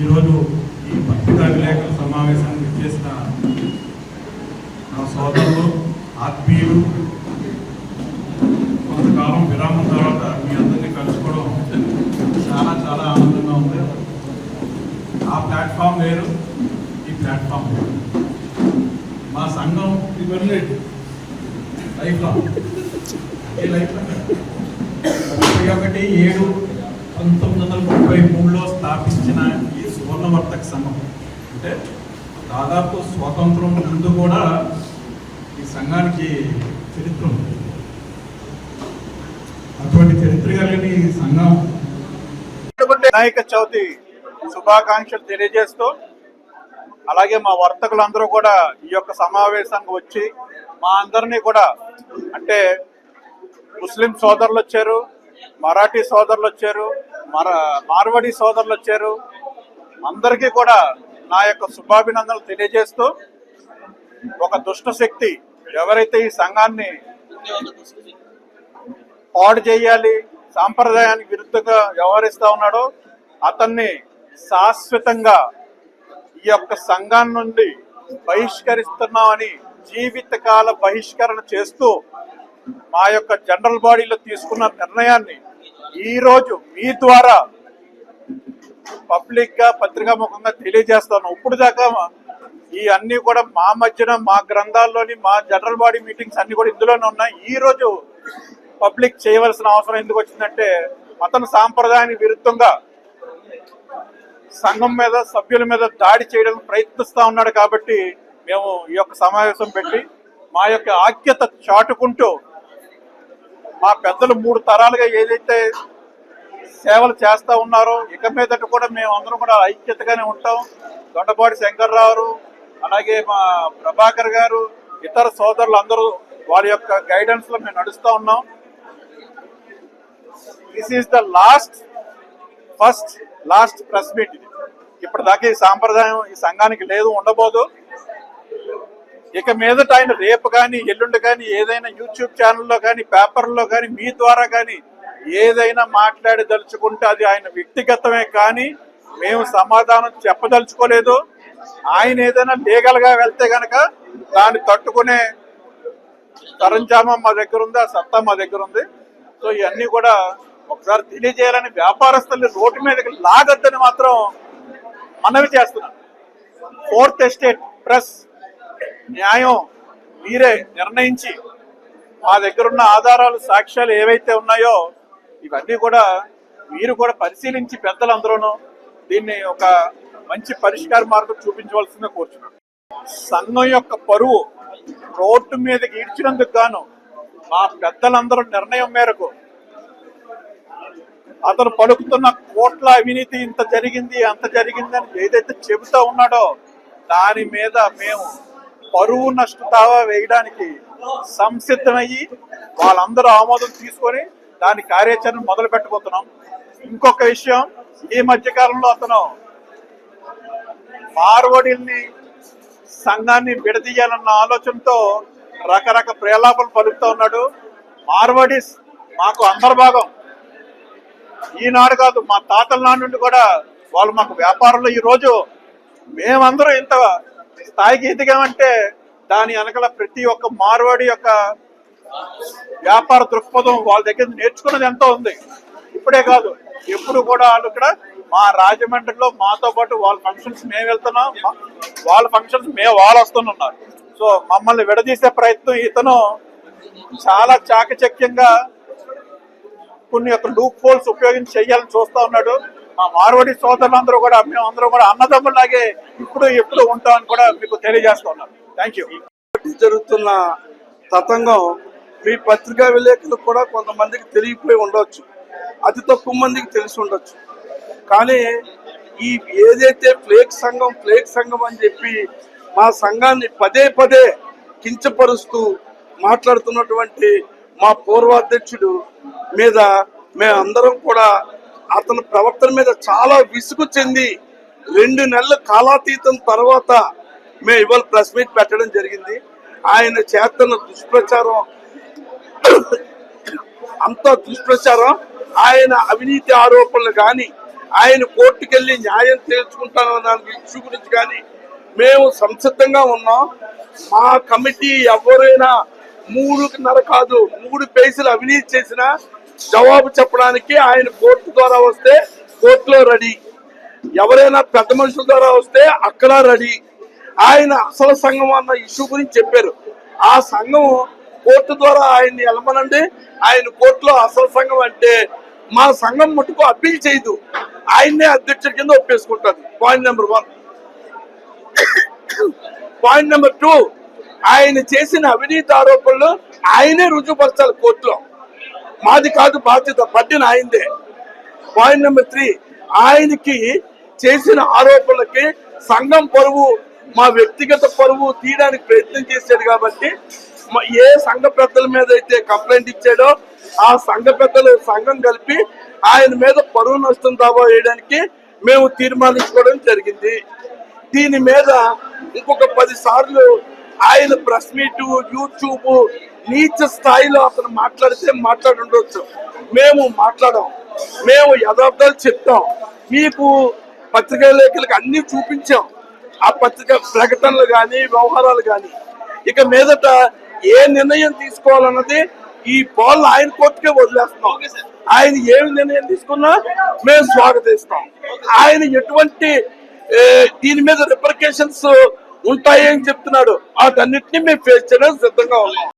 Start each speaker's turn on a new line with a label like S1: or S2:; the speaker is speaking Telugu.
S1: ఈరోజు ఈ పత్రికా విలేకరుల సమావేశానికి చేసిన నా సోదరులు ఆత్మీయులు కొంతకాలం విరామం తర్వాత మీ అందరినీ కలుసుకోవడం చాలా చాలా ఆనందంగా ఉంది. ఆ ప్లాట్ఫామ్ వేరు ఈ ప్లాట్ఫామ్ వేరు. మా సంఘం ఇవన్నీ లైఫ్ ఏ లైఫ్ ముప్పై ఒకటి ఏడు పంతొమ్మిది వందల ముప్పై మూడులో స్థాపించిన స్వర్ణవర్తక సంఘం. అంటే దాదాపు స్వాతంత్రం ముందు కూడా ఈ సంఘానికి చరిత్ర ఉంది. అటువంటి చరిత్ర కలిగిన ఈ సంఘం.
S2: వినాయక చవితి శుభాకాంక్షలు తెలియజేస్తూ అలాగే మా వర్తకులందరూ కూడా ఈ యొక్క సమావేశానికి వచ్చి మా అందరినీ కూడా అంటే ముస్లిం సోదరులు వచ్చారు మరాఠీ సోదరులు వచ్చారు మర మార్వడి సోదరులు వచ్చారు అందరికీ కూడా నా యొక్క శుభాభినందనలు తెలియజేస్తూ ఒక దుష్ట శక్తి ఎవరైతే ఈ సంఘాన్ని పాడు చేయాలి సాంప్రదాయానికి విరుద్ధంగా వ్యవహరిస్తా ఉన్నాడో అతన్ని శాశ్వతంగా ఈ యొక్క సంఘం నుండి బహిష్కరిస్తున్నామని జీవితకాల బహిష్కరణ చేస్తూ మా యొక్క జనరల్ బాడీలో తీసుకున్న నిర్ణయాన్ని ఈరోజు మీ ద్వారా పబ్లిక్గా పత్రికా ముఖంగా తెలియజేస్తాను. ఇప్పుడు దాకా ఈ అన్ని కూడా మా మధ్యన మా గ్రంథాల్లోని మా జనరల్ బాడీ మీటింగ్స్ అన్ని కూడా ఇందులోనే ఉన్నాయి. ఈ రోజు పబ్లిక్ చేయవలసిన అవసరం ఎందుకు వచ్చిందంటే అతను సాంప్రదాయానికి విరుద్ధంగా సంఘం మీద సభ్యుల మీద దాడి చేయడానికి ప్రయత్నిస్తా ఉన్నాడు కాబట్టి మేము ఈ యొక్క సమావేశం పెట్టి మా యొక్క ఆఖ్యత చాటుకుంటూ మా పెద్దలు మూడు తరాలుగా ఏదైతే సేవలు చేస్తూ ఉన్నారు. ఇక మీదట కూడా మేము అందరం కూడా ఐక్యతగానే ఉంటాం. దొండపాటి శంకర్రావు అలాగే మా ప్రభాకర్ గారు ఇతర సోదరులు అందరూ వారి యొక్క గైడెన్స్లో మేము నడుస్తూ ఉన్నాం. This is the last first last press meet ఇది ఇప్పటిదాకా ఈ సాంప్రదాయం ఈ సంఘానికి లేదు ఉండబోదు. ఇక మీదట ఆయన రేపు కానీ ఎల్లుండి కానీ ఏదైనా యూట్యూబ్ ఛానల్లో కానీ పేపర్లో కానీ మీ ద్వారా కానీ ఏదైనా మాట్లాడదలుచుకుంటే అది ఆయన వ్యక్తిగతమే కానీ మేము సమాధానం చెప్పదలుచుకోలేదు. ఆయన ఏదైనా లీగల్గా వెళ్తే గనక దాన్ని తట్టుకునే సరంజామా మా దగ్గర ఉంది ఆ సత్తా మా దగ్గర ఉంది. సో ఇవన్నీ కూడా ఒకసారి తెలియజేయాలని వ్యాపారస్తుల్ని రోడ్డు మీదకి లాగద్దని మాత్రం మనవి చేస్తున్నాను ఫోర్త్ ఎస్టేట్ ప్రెస్ న్యాయం మీరే నిర్ణయించి మా దగ్గర ఉన్న ఆధారాలు సాక్ష్యాలు ఏవైతే ఉన్నాయో ఇవన్నీ కూడా మీరు కూడా పరిశీలించి పెద్దలందరూనూ దీన్ని ఒక మంచి పరిష్కార మార్గం చూపించవలసిందిగా కోరుచున్నాను. సంఘం యొక్క పరువు రోడ్డు మీదకి ఈడ్చినందుకు గాను మా పెద్దలందరూ నిర్ణయం మేరకు అతను పలుకుతున్న కోట్ల అవినీతి ఇంత జరిగింది అంత జరిగింది అని ఏదైతే చెబుతా ఉన్నాడో దాని మీద మేము పరువు నష్ట దావా వేయడానికి సంసిద్ధమయ్యి వాళ్ళందరూ ఆమోదం తీసుకొని దాని కార్యాచరణ మొదలు పెట్టబోతున్నాం. ఇంకొక విషయం ఈ మధ్య కాలంలో అతను మార్వడిల్ని సంఘాన్ని విడదీయాలన్న ఆలోచనతో రకరకాల ప్రేలాపలు పలుకుతూ ఉన్నాడు. మార్వడిస్ మాకు అంతర్భాగం ఈనాడు కాదు మా తాతల నాడు నుండి కూడా వాళ్ళు మాకు వ్యాపారంలో ఈ రోజు మేమందరం ఇంత స్థాయికి ఎదిగామంటే దాని వెనకల ప్రతి ఒక్క మార్వాడి యొక్క వ్యాపార దృక్పథం వాళ్ళ దగ్గర నేర్చుకున్నది ఎంతో ఉంది. ఇప్పుడే కాదు ఎప్పుడు కూడా వాళ్ళు ఇక్కడ మా రాజమండ్రిలో మాతో పాటు వాళ్ళ ఫంక్షన్స్ మేము వెళ్తున్నాం వాళ్ళ ఫంక్షన్స్ మేము వాళ్ళు వస్తున్నారు. సో మమ్మల్ని విడదీసే ప్రయత్నం ఇతను చాలా చాకచక్యంగా కొన్ని యొక్క లూప్ హోల్స్ ఉపయోగించి చేయాలని చూస్తూ ఉన్నాడు. మా మార్వడి సోదరులందరూ కూడా మేమందరం కూడా అన్నదమ్ములాగే ఇప్పుడు ఎప్పుడు ఉంటామని కూడా మీకు తెలియజేస్తా ఉన్నాను థ్యాంక్ యూ
S3: జరుగుతున్న తతంగం మీ పత్రికా విలేకరులు కూడా కొంతమందికి తెలియపోయి ఉండవచ్చు అతి తక్కువ మందికి తెలిసి ఉండొచ్చు. కానీ ఈ ఏదైతే ప్లేక్ సంఘం ప్లేక్ సంఘం అని చెప్పి మా సంఘాన్ని పదే పదే కించపరుస్తూ మాట్లాడుతున్నటువంటి మా పూర్వాధ్యక్షుడు మీద మేమందరం కూడా అతని ప్రవర్తన మీద చాలా విసుగు చెంది రెండు నెలల కాలాతీతం తర్వాత మేము ఇవాళ ప్రెస్ మీట్ పెట్టడం జరిగింది. ఆయన చేస్తున్న దుష్ప్రచారం అంత దుష్ప్రచారం. ఆయన అవినీతి ఆరోపణలు కానీ ఆయన కోర్టుకు వెళ్ళి న్యాయం తేల్చుకుంటానన్న దాని ఇష్యూ గురించి కానీ మేము సంసిద్ధంగా ఉన్నాం. మా కమిటీ ఎవరైనా మూడున్నర కాదు మూడు పేజీలు అవినీతి చేసినా జవాబు చెప్పడానికి ఆయన కోర్టు ద్వారా వస్తే కోర్టులో రెడీ. ఎవరైనా పెద్ద మనుషుల ద్వారా వస్తే అక్కడ రెడీ. ఆయన అసలు సంఘం అన్న ఇష్యూ గురించి చెప్పారు. ఆ సంఘం కోర్టు ద్వారా ఆయన్ని వెళ్ళమనండి ఆయన కోర్టులో అసలు సంఘం అంటే మా సంఘం మటుకు అప్పీల్ చేయదు. ఆయన్నే అధ్యక్షుడి కింద ఒప్పేసుకుంటుంది. Point number one point number two ఆయన చేసిన అవినీతి ఆరోపణలు ఆయనే రుజువుపరచాలి కోర్టులో. మాది కాదు బాధ్యత పట్టిన ఆయనదే. పాయింట్ నెంబర్ త్రీ ఆయనకి చేసిన ఆరోపణలకి సంఘం పరువు మా వ్యక్తిగత పరువు తీయడానికి ప్రయత్నం చేశాడు కాబట్టి ఏ సంఘ పెద్దల మీద అయితే కంప్లైంట్ ఇచ్చాడో ఆ సంఘ పెద్దలు సంఘం కలిపి ఆయన మీద పరువు నష్టం దావా వేయడానికి మేము తీర్మానించుకోవడం జరిగింది. దీని మీద ఇంకొక పది సార్లు ఆయన ప్రెస్ మీట్ యూట్యూబ్ నీచ స్థాయిలో అతను మాట్లాడితే మాట్లాడుండవచ్చు మేము మాట్లాడాం. మేము యథార్థాలు చెప్తాం. మీకు పత్రికా లేఖలకు అన్ని చూపించాం. ఆ పత్రిక ప్రకటనలు కానీ వ్యవహారాలు కానీ ఇక మీదట ఏ నిర్ణయం తీసుకోవాలన్నది ఈ బాల్ ఆయన కోర్టుకే వదిలేస్తున్నాం. ఆయన ఏమి నిర్ణయం తీసుకున్నా మేము స్వాగతిస్తాం. ఆయన ఎటువంటి దీని మీద రిప్రికేషన్స్ ఉంటాయి అని చెప్తున్నాడు. వాటన్నిటిని మేము ఫేస్ చేయడానికి సిద్ధంగా ఉన్నాం.